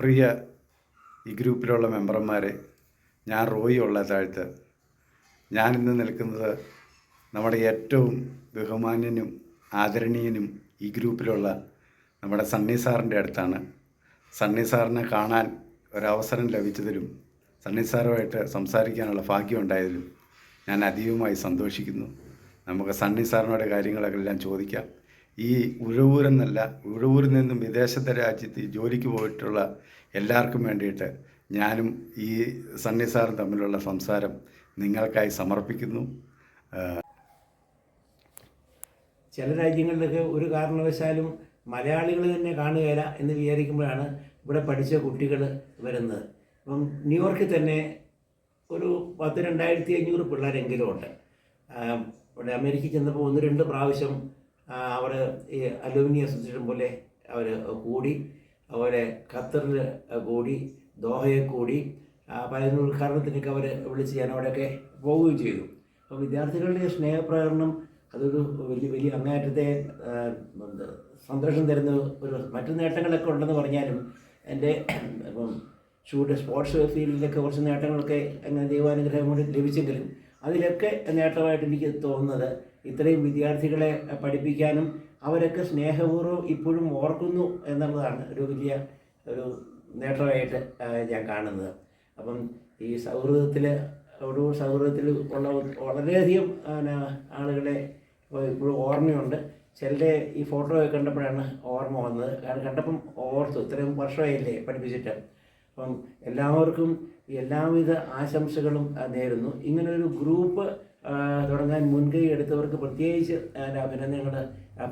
പ്രിയ ഈ ഗ്രൂപ്പിലുള്ള മെമ്പർമാരെ ഞാൻ റോയി ഉള്ള താഴ്ത്ത് ഞാനിന്ന് നിൽക്കുന്നത് നമ്മുടെ ഏറ്റവും ബഹുമാന്യനും ആദരണീയനും ഈ ഗ്രൂപ്പിലുള്ള നമ്മുടെ സണ്ണി സാറിന്റെ അടുത്താണ്. സണ്ണി സാറിനെ കാണാൻ ഒരവസരം ലഭിച്ചതിലും സണ്ണി സാറുമായിട്ട് സംസാരിക്കാനുള്ള ഭാഗ്യം ഉണ്ടായതിലും ഞാൻ അധികമായി സന്തോഷിക്കുന്നു. നമുക്ക് സണ്ണി സാറിനോട് കാര്യങ്ങളൊക്കെ എല്ലാം ചോദിക്കാം. ഈ ഉഴവൂരെന്നല്ല ഉഴവൂരിൽ നിന്നും വിദേശത്തെ രാജ്യത്ത് ജോലിക്ക് പോയിട്ടുള്ള എല്ലാവർക്കും വേണ്ടിയിട്ട് ഞാനും ഈ സണ്ണി സാറും തമ്മിലുള്ള സംസാരം നിങ്ങൾക്കായി സമർപ്പിക്കുന്നു. ചില രാജ്യങ്ങളിലൊക്കെ ഒരു കാരണവശാലും മലയാളികൾ തന്നെ കാണുകയില്ല എന്ന് വിചാരിക്കുമ്പോഴാണ് ഇവിടെ പഠിച്ച കുട്ടികൾ വരുന്നത്. അപ്പം ന്യൂയോർക്കിൽ തന്നെ ഒരു പത്ത് രണ്ടായിരത്തി അഞ്ഞൂറ് പിള്ളേരെങ്കിലും ഉണ്ട്. ഇവിടെ അമേരിക്കയിൽ ചെന്നപ്പോൾ ഒന്ന് രണ്ട് പ്രാവശ്യം അവർ ഈ അലൂമിനി അസോസിയേഷൻ പോലെ അവർ കൂടി അതുപോലെ ഖത്തറിൽ കൂടി ദോഹയെ കൂടി പലതിനും ഉദ്ഘാടനത്തിനൊക്കെ അവർ വിളിച്ച് ഞാൻ അവിടെയൊക്കെ പോവുകയും ചെയ്തു. അപ്പോൾ വിദ്യാർത്ഥികളുടെ സ്നേഹപ്രകടനം അതൊരു വലിയ വലിയ അങ്ങേയറ്റത്തെ സന്തോഷം തരുന്ന ഒരു മറ്റു നേട്ടങ്ങളൊക്കെ ഉണ്ടെന്ന് പറഞ്ഞാലും എന്റെ ഇപ്പം ഷൂട്ട് സ്പോർട്സ് ഫീൽഡിലൊക്കെ കുറച്ച് നേട്ടങ്ങളൊക്കെ അങ്ങനെ ദൈവാനുഗ്രഹം കൊണ്ട് ലഭിച്ചെങ്കിലും അതിലൊക്കെ നേട്ടമായിട്ട് എനിക്ക് തോന്നുന്നത് ഇത്രയും വിദ്യാർത്ഥികളെ പഠിപ്പിക്കാനും അവരൊക്കെ സ്നേഹപൂർവം ഇപ്പോഴും ഓർക്കുന്നു എന്നുള്ളതാണ് ഒരു വലിയ ഒരു നേട്ടമായിട്ട് ഞാൻ കാണുന്നത്. അപ്പം ഈ സൗഹൃദത്തിൽ ഒരു സൗഹൃദത്തിൽ ഉള്ള വളരെയധികം പിന്നെ ആളുകളെ ഇപ്പോഴും ഓർമ്മയുണ്ട്. ചിലരുടെ ഈ ഫോട്ടോ കണ്ടപ്പോഴാണ് ഓർമ്മ വന്നത്. കാരണം കണ്ടപ്പം ഓർത്തു ഇത്രയും വർഷമായില്ലേ പഠിപ്പിച്ചിട്ട്. അപ്പം എല്ലാവർക്കും എല്ലാവിധ ആശംസകളും നേരുന്നു. ഇങ്ങനൊരു ഗ്രൂപ്പ് തുടങ്ങാൻ മുൻകൈ എടുത്തവർക്ക് പ്രത്യേകിച്ച് അഭിനന്ദനങ്ങൾ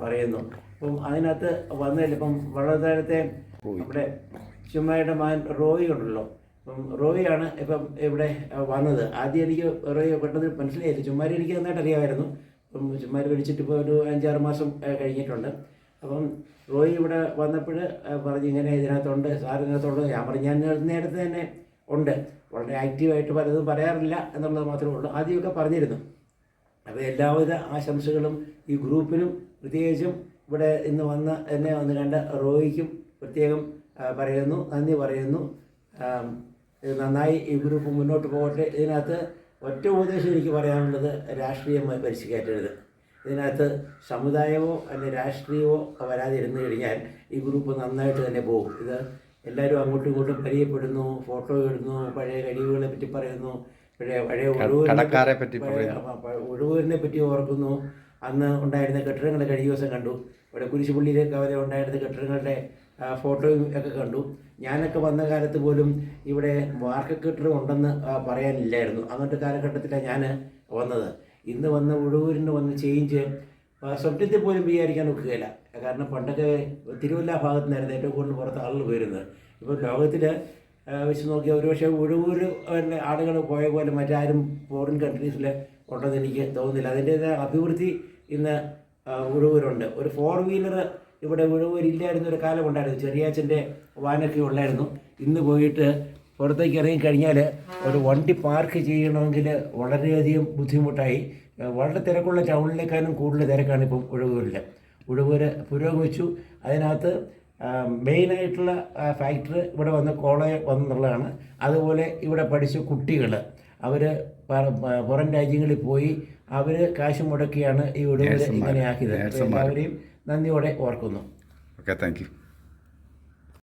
പറയുന്നു. അപ്പം അതിനകത്ത് വന്നതിൽ ഇപ്പം വളരെ നേരത്തെ നമ്മുടെ ചുമ്മയുടെ മകൻ റോയി ഉണ്ടല്ലോ. അപ്പം റോയിയാണ് ഇപ്പം ഇവിടെ വന്നത്. ആദ്യം എനിക്ക് റോയി പെട്ടെന്ന് മനസ്സിലായില്ല. ചുമ്മാരി എനിക്ക് നന്നായിട്ട് അറിയാമായിരുന്നു അപ്പം ചുമ്മാരി വിളിച്ചിട്ട് ഇപ്പോൾ ഒരു അഞ്ചാറ് മാസം കഴിഞ്ഞിട്ടുണ്ട്. അപ്പം റോയി ഇവിടെ വന്നപ്പോൾ പറഞ്ഞു ഇങ്ങനെ ഇതിനകത്തുണ്ട് സാർ ഇതിനകത്തുണ്ട്. ഞാൻ പറഞ്ഞു ഞാൻ നേരത്തെ തന്നെ ഉണ്ട്. വളരെ ആക്റ്റീവായിട്ട് പലതും പറയാറില്ല എന്നുള്ളത് മാത്രമേ ഉള്ളൂ. ആദ്യമൊക്കെ പറഞ്ഞിരുന്നു. അപ്പോൾ എല്ലാവിധ ആശംസകളും ഈ ഗ്രൂപ്പിനും പ്രത്യേകിച്ചും ഇവിടെ ഇന്ന് വന്ന എന്നെ വന്ന് കണ്ട റോയിക്കും പ്രത്യേകം പറയുന്നു നന്ദി പറയുന്നു. നന്നായി ഈ ഗ്രൂപ്പ് മുന്നോട്ട് പോകട്ടെ. ഇതിനകത്ത് ഒറ്റ ഉപദേശം എനിക്ക് പറയാനുള്ളത് രാഷ്ട്രീയമായി പരിശീലിക്കരുത്. ഇതിനകത്ത് സമുദായമോ അല്ലെങ്കിൽ രാഷ്ട്രീയമോ വരാതിരുന്നു കഴിഞ്ഞാൽ ഈ ഗ്രൂപ്പ് നന്നായിട്ട് തന്നെ പോകും. ഇത് എല്ലാവരും അങ്ങോട്ടും ഇങ്ങോട്ടും പരിചയപ്പെടുന്നു ഫോട്ടോ ഇടുന്നു പഴയ കഴിവുകളെ പറ്റി പറയുന്നു പഴയ പഴയ ഒഴിവുകളെ പറ്റി ഒഴിവുകളിനെ പറ്റി ഓർക്കുന്നു. അന്ന് ഉണ്ടായിരുന്ന കെട്ടിടങ്ങൾ കഴിഞ്ഞ ദിവസം കണ്ടു. ഇവിടെ കുരിശുപള്ളിയിലേക്ക് അവരെ ഉണ്ടായിരുന്ന കെട്ടിടങ്ങളുടെ ഫോട്ടോയും ഒക്കെ കണ്ടു. ഞാനൊക്കെ വന്ന കാലത്ത് പോലും ഇവിടെ വാർക്ക കെട്ടിടം ഉണ്ടെന്ന് പറയാനില്ലായിരുന്നു. അങ്ങനത്തെ കാലഘട്ടത്തിലാണ് ഞാൻ വന്നത്. ഇന്ന് വന്ന ഉഴവൂരിന് വന്ന ചേഞ്ച് സ്വപ്നത്തിൽ പോലും വിചാരിക്കാൻ ഒക്കുകയില്ല. കാരണം പണ്ടൊക്കെ തിരുവല്ല ഭാഗത്തു നിന്നായിരുന്നു ഏറ്റവും കൂടുതൽ പുറത്ത് ആളുകൾ വരുന്നത്. ഇപ്പോൾ ലോകത്തിൽ വെച്ച് നോക്കിയാൽ ഒരുപക്ഷെ ഒഴിവൂർ ആളുകൾ പോയ പോലെ മറ്റാരും ഫോറിൻ കൺട്രീസിൽ ഉണ്ടെന്ന് എനിക്ക് തോന്നുന്നില്ല. അതിന്റേതായ അഭിവൃദ്ധി ഇന്ന് ഉഴവൂരുണ്ട്. ഒരു ഫോർ വീലർ ഇവിടെ ഉഴവൂരില്ലായിരുന്ന ഒരു കാലം ഉണ്ടായിരുന്നു. ചെറിയാച്ചന്റെ വാനൊക്കെ ഉള്ളായിരുന്നു ഇന്ന് പോയിട്ട് പുറത്തേക്ക് ഇറങ്ങിക്കഴിഞ്ഞാൽ ഒരു വണ്ടി പാർക്ക് ചെയ്യണമെങ്കിൽ വളരെയധികം ബുദ്ധിമുട്ടായി. വളരെ തിരക്കുള്ള ടൗണിലേക്കാളും കൂടുതൽ തിരക്കാണ് ഇപ്പം ഉഴവൂരിൽ ഉഴവൂര് പുരോഗമിച്ചു. അതിനകത്ത് മെയിനായിട്ടുള്ള ഫാക്ടറി ഇവിടെ വന്ന് കോളേജ് വന്നെന്നുള്ളതാണ് അതുപോലെ ഇവിടെ പഠിച്ച കുട്ടികൾ അവർ പുറം രാജ്യങ്ങളിൽ പോയി അവർ കാശ് മുടക്കിയാണ് ഈ ഉടവൂര് ഇങ്ങനെ ആക്കിയത്. എല്ലാവരെയും നന്ദിയോടെ ഓർക്കുന്നു. Okay thank you